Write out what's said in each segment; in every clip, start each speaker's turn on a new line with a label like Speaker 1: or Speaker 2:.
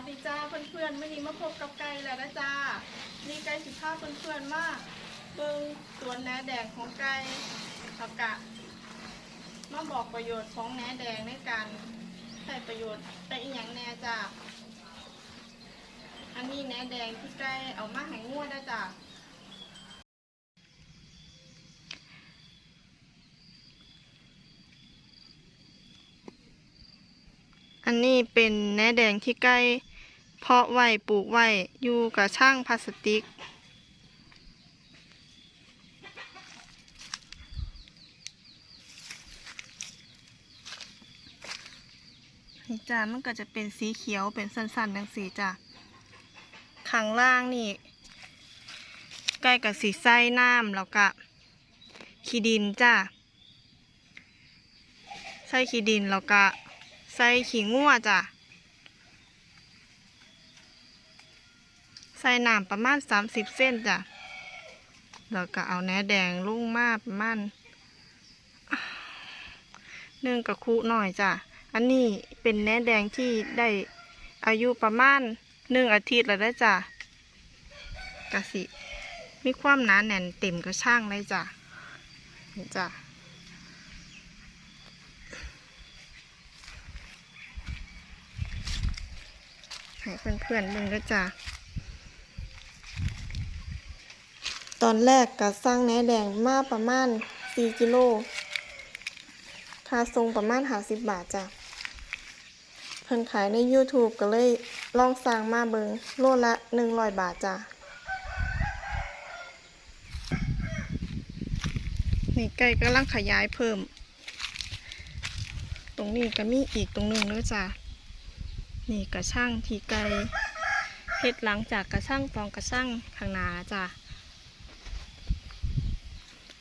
Speaker 1: วัสดีจ้าเพื่อนๆวันนี้มาพบกับไก่แล้วนะจ้านี่ไก่สิบห้าเพื่อนๆมากเบิ่งตัวแหนแดงของไก่แล้วกะมาบอกประโยชน์ของแหนแดงในการใช้ประโยชน์ไปอีกอย่างแน่จ้าอันนี้แหนแดงที่ไก่เอามาให้งวดนะจ้าอันนี้เป็นแหนแดงที่ใกล้ เพาะไว้ปลูกไว้อยู่กับช่างพลาสติก นี่จ้ามันก็จะเป็นสีเขียวเป็นสั้นๆดังสีจ้าข้างล่างนี่ ใกล้กับสีไส้น้ำแล้วก็ขี้ดินจ้าใส่ขี้ดินแล้วก็ใส่ขี้งัวจ้ะ ใส่น้ำประมาณ30เส้นจ้ะแล้วก็เอาแหนแดงลุ่งมาประมาณหนึ่งกระคุหน่อยจ้ะ อันนี้เป็นแหนแดงที่ได้อายุประมาณหนึ่งอาทิตย์แล้วได้จ้ะกะสิมีความหนาแน่นเต็มกระช่างเลยจ้ะจ้ะให้เพื่อนๆเบิ่งก็จ้ะต อนแรกก็สร้างแหนแดงมาประมาณ 4 กิโลค่าทรงประมาณ 50 บาทจ้ะ เพิ่นขายใน YouTube ก็เลยลองสั่งมาเบิงโลละ 100 บาทจ้ะ นี่ไก่กำลังขยายเพิ่ม ตรงนี้ก็มีอีกตรงหนึงด้วยจ้ะ นี่กระช่างทีไกลเฮ็ดหลังจากกระช่างฟองกระช่างข้างหน้าจ้ะ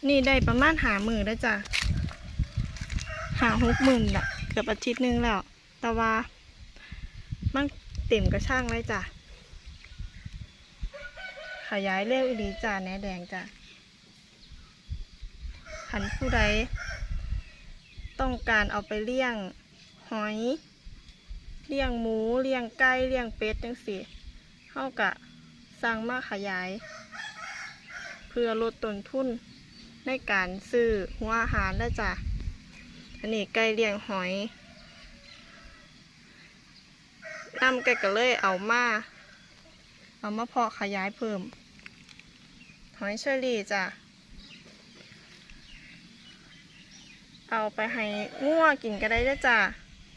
Speaker 1: นี่ได้ประมาณหามือแล้วจ้ะหาหกหมื่นละเกือบอาทิตย์หนึงแล้ว แต่ว่ามันเต็มกระช่างเลยจ้ะ ขยายเร็วอีหลีจ้ะแหนแดงจ้ะขันผู้ใดต้องการเอาไปเลี้ยงหอย เลี้ยงหมู เลี้ยงไก่ เลี้ยงเป็ดจังสิเฮากะสร้างมาขยาย เพื่อลดต้นทุน ในการซื้อหัวอาหารแล้วจ้ะอันนี้ไก่เลี้ยงหอยน้ำไก่ก็เลยเอามาเอามาเพาะขยายเพิ่ม หอยเชอรี่จ้ะเอาไปให้งัวกินก็ได้ด้จ้ะ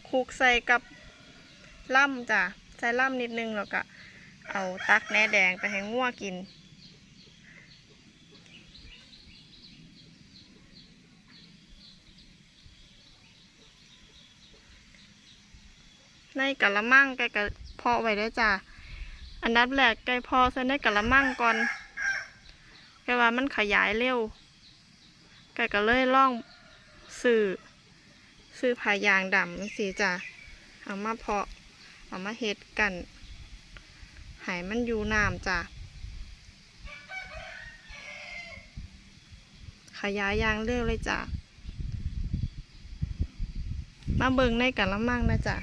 Speaker 1: คลุกใส่กับล่ำจ้ะใส่ล่ำนิดนึงแล้วก็เอาตักแหนแดงไปให้งัวกิน ในกะละมังไก่กะเพาะไว้ได้จ้ะอันดับแรกไก่พอใส่ในกะละมังก่อนแค่ว่ามันขยายเร็วไก่ก็เลยล่องสื่อสื่อผายางดำสีจ้ะเอามาเพาะ เอามาเฮ็ดกันหายมันอยู่น้ำจ้ะขยายยางเร็วเลยจ้ะมาเบิ่งในกะละมังนะจ้ะ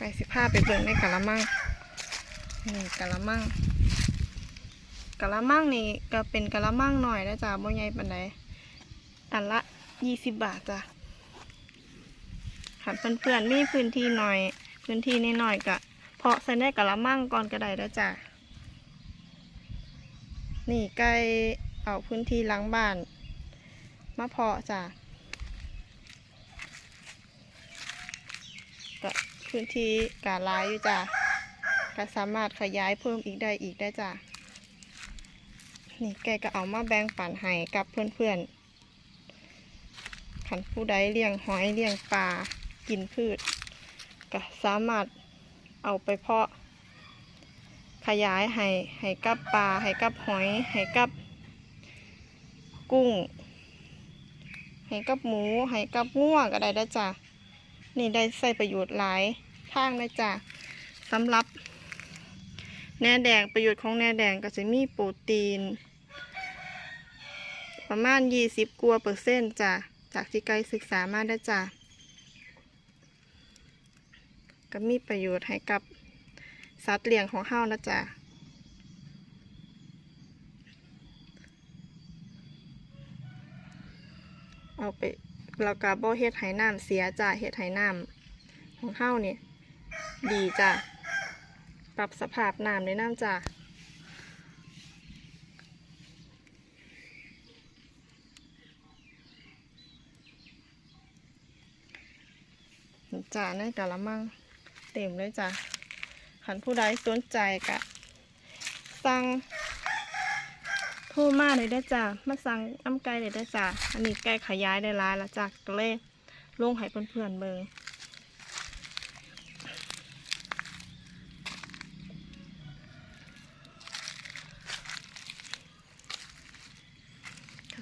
Speaker 1: ไปสิพาไปเบิ่งในกะละมังนี่กะละมังกะละมังนี่ก็เป็นกะละมังหน่อยนะจ้ะบ่ใหญ่ปานใดอันละยี่สิบบาทจ้ะค่ะเพื่อนๆมีพื้นที่หน่อย พื้นที่นิดหน่อยๆกะเพาะใส่ในกะละมังก่อนก็ได้แล้วจ้ะนี่ใกล้เอาพื้นที่หล้างบ้าน มาเพาะจ้ะก็ พื้นที่กาลายอยู่จ้ะก็สามารถขยายเพิ่มอีกได้อีกได้จ้ะนี่แกก็เอามาแบ่งปันให้กับเพื่อนๆขันผู้ใดเลี้ยงหอยเลี้ยงปลากินพืช ก็สามารถเอาไปเพาะ ขยายให้ให้กับปลาให้กับหอยให้กับกุ้ง ให้กับหมูให้กับงัวก็ได้แล้จ้ะ นี่ได้ใส่ประโยชน์หลายทางนะจ้ะสำหรับแหนแดงประโยชน์ของแหนแดงก็จะมีโปรตีน ประมาณยี่สิบกว่าเปอร์เซ็นต์จ้ะจากที่ไกลศึกษามาได้จ้ะก็มีประโยชน์ให้กับสัตว์เลี้ยงของเฮานะจ๊ะเอาไป แล้วก็บ่เฮ็ดให้น้ำเสียจ้ะเฮ็ดให้น้ำของเฮานี่ดีจ้ะปรับสภาพน้ำในน้ำจ้ะจ้ะในกะละมังเต็มเลยจ้ะขันผู้ใดสนใจกะสั่ง ทรมาเลยได้จ้ะมาสั่งอำไก่เลยได้จ้ะอันนี้ไก่ขยายได้ร้ายแล้วจ้ะก็เลยลงให้เพื่อนๆเบิ่ง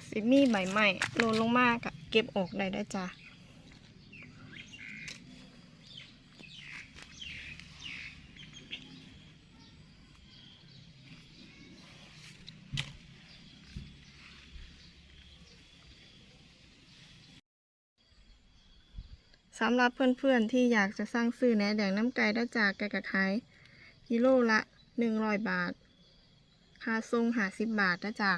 Speaker 1: สิมีใบใหม่โลนลงมากะเก็บออกได้ได้จ้ะ สำหรับเพื่อนๆที่อยากจะสร้างซื้อแหนแดงน้ำไก่ได้จากไก่กระขายกิโลละหนึ่งร้อยบาท ค่าส่งหาสิบบาทนะจ๊ะ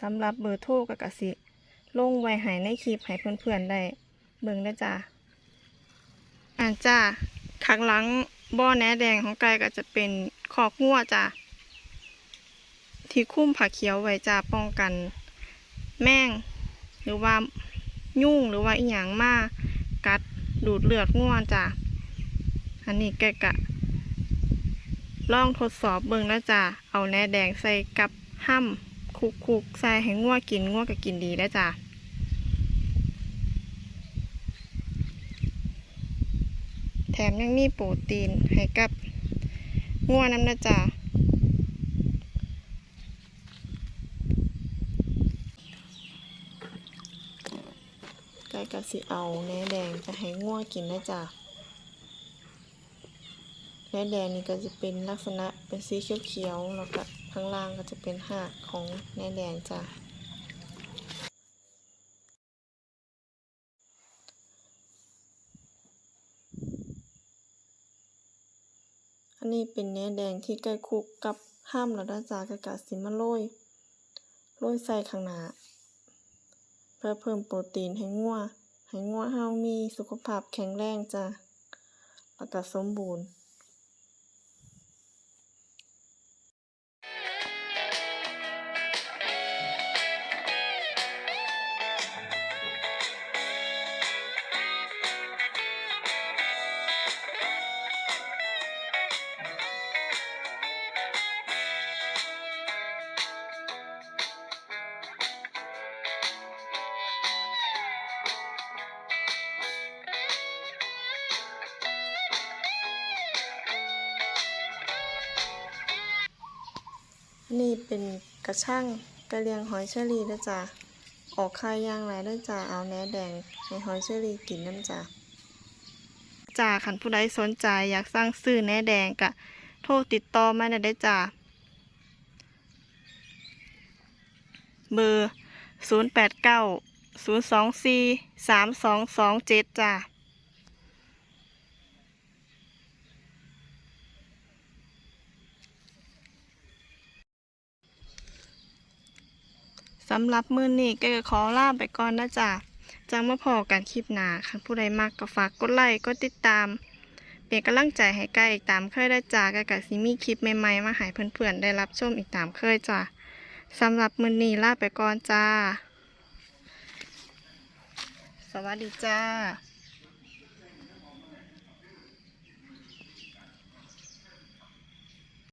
Speaker 1: สำหรับเบอร์โทรกับกสิลงไว้ให้ในคลิปให้เพื่อนๆได้ เบิ่งได้จ้าอ่านจ้าข้างหลังบ่อแหนแดงของไก่ก็จะเป็นขอกงัวจ้า ที่คุ้มผักเขียวไว้จ้าป้องกัน แมงหรือว่ายุ่งหรือว่าอีหยังมากัดดูดเลือดงัวนจ้าอันนี้แกกะลองทดสอบเบิ่งแล้วจ้าเอาแหนแดงใส่กับห้ำคุกคุกใส่ให้งัวกินงัวก็กินดีได้จ้ะแถมยังมีโปรตีนให้กับงัวน้ำนะจ้ะไก่กะสิเอาแหนแดงไปให้งัวกินนะจ้ะแหนแดงนี่ก็จะเป็นลักษณะเป็นสีเขียวๆแล้วก็ข้างล่างก็จะเป็นหากของแหนแดงจ้ะอันนี้เป็นเนื้อแดงที่ใกล้คุกกับห้ามแล้วนะจ๊ะกะกะสิมาโรยโรยใส่ข้างหน้าเพื่อเพิ่มโปรตีนให้งัว ให้งัวเฮามีสุขภาพแข็งแรงจ้ะแล้วก็สมบูรณ์ นี่เป็นกระช่างกระเลียงหอยเชอรี่นะจ๊ะออกไข่ย่างไรนะจ๊ะเอาแหนแดงให้หอยเชอรี่กินน้ำจ้ะจ้าขันผู้ใดสนใจอยากสร้างซื้อแหนแดงกะโทรติดต่อมาได้จ้าเบอร์ศูนย์แปดเก้าศูนย์สองสี่สามสองสองเจ็ดจ้า สำหรับมื้อนี้ก็ขอลาไปก่อนนะจ๊ะจังมาพอกันคลิปหนาค่ะผู้ใดมากก็ฝากกดไลค์กดติดตาม เป็นกำลังใจให้ใกล้อีกตามเคยได้จ้ากกับซิมีคลิปใหม่ๆมาให้เพื่อนๆได้รับชมอีกตามเคยจ้ะสำหรับมื้อนี้ลาไปก่อนจ้า สวัสดีจ้า